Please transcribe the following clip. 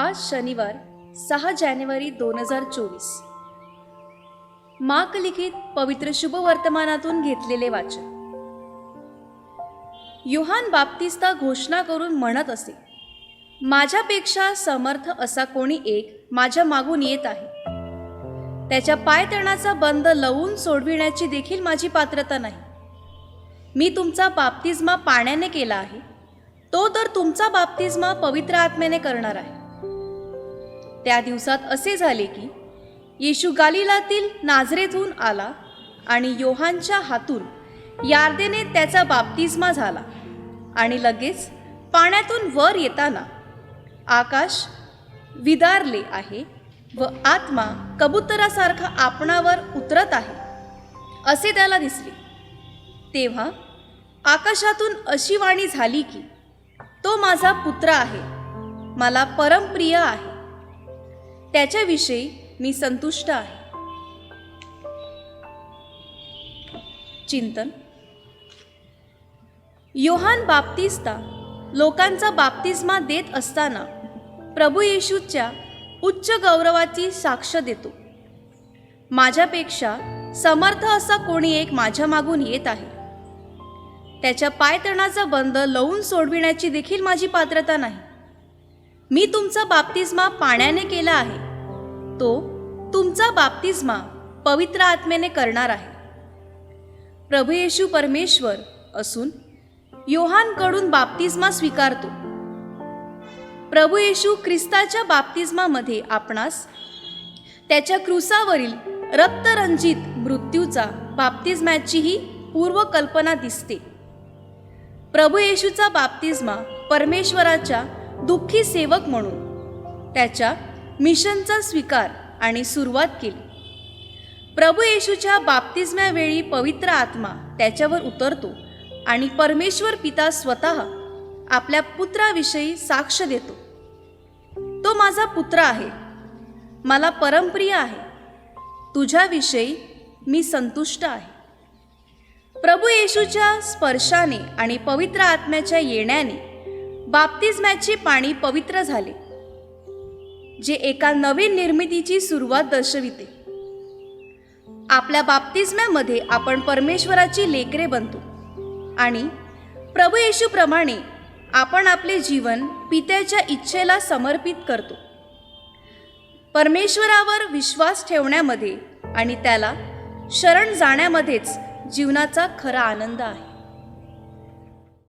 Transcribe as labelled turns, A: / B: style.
A: आज शनिवार सहा जानेवारी दोन हजार चोवीस. माक लिखित पवित्र शुभ वर्तमानातून घेतलेले वाचन. युहान बाप्तिस्ता घोषणा करून म्हणत असे माझ्यापेक्षा समर्थ असा कोणी एक माझ्या मागून येत आहे. त्याच्या पायतणाचा बंद लवून सोडविण्याची देखील माझी पात्रता नाही. मी तुमचा बाप्तिस्मा पाण्याने केला आहे. तो तर तुमचा बाप्तिस्मा पवित्र आत्म्याने करणार आहे. त्या दिवसात असे झाले की येशू गालिलातील नाझरेतून आला आणि योहानच्या हातून यार्देने त्याचा बाप्तिस्मा झाला आणि लगेच पाण्यातून वर येताना आकाश विदारले आहे व आत्मा कबुतरासारखा आपणावर उतरत आहे असे त्याला दिसले. तेव्हा आकाशातून अशी वाणी झाली की तो माझा पुत्र आहे मला परमप्रिय आहे. त्याच्याविषयी मी संतुष्ट आहे. चिंतन. योहान बाप्तिस्ता लोकांचा बाप्तिस्मा देत असताना प्रभू येशूच्या उच्च गौरवाची साक्ष देतो. माझ्यापेक्षा समर्थ असा कोणी एक माझ्या मागून येत आहे. त्याच्या पायतणाचा बंद लवून सोडविण्याची देखील माझी पात्रता नाही. मी तुमचा बाप्तिस्मा पाण्याने केला आहे. तो तुमचा बाप्तिस्मा पवित्र आत्म्याने करणार आहे. प्रभू येशू परमेश्वर असून योहानकडून बाप्तिस्मा स्वीकारतो. प्रभू येशू ख्रिस्ताच्या बाप्तिस्मामध्ये आपणास त्याच्या क्रुसावरील रक्तरंजित मृत्यूचा बाप्तिस्मॅचीही पूर्वकल्पना दिसते. प्रभू येशूचा बाप्तिस्मा परमेश्वराच्या दुःखी सेवक म्हणून त्याच्या मिशनचा स्वीकार आणि सुरुवात केली. प्रभू येशूच्या बाप्तिस्म्यावेळी पवित्र आत्मा त्याच्यावर उतरतो आणि परमेश्वर पिता स्वतः आपल्या पुत्राविषयी साक्ष देतो. तो माझा पुत्र आहे. मला परमप्रिय आहे. तुझ्याविषयी मी संतुष्ट आहे. प्रभू येशूच्या स्पर्शाने आणि पवित्र आत्म्याच्या येण्याने बाप्तिस्मॅचे पाणी पवित्र झाले जे एका नवीन निर्मितीची सुरुवात दर्शविते. आपल्या बाप्तिस्म्यामध्ये आपण परमेश्वराची लेकरे बनतो आणि प्रभू येशूप्रमाणे आपण आपले जीवन पित्याच्या इच्छेला समर्पित करतो. परमेश्वरावर विश्वास ठेवण्यामध्ये आणि त्याला शरण जाण्यामध्येच जीवनाचा खरा आनंद आहे.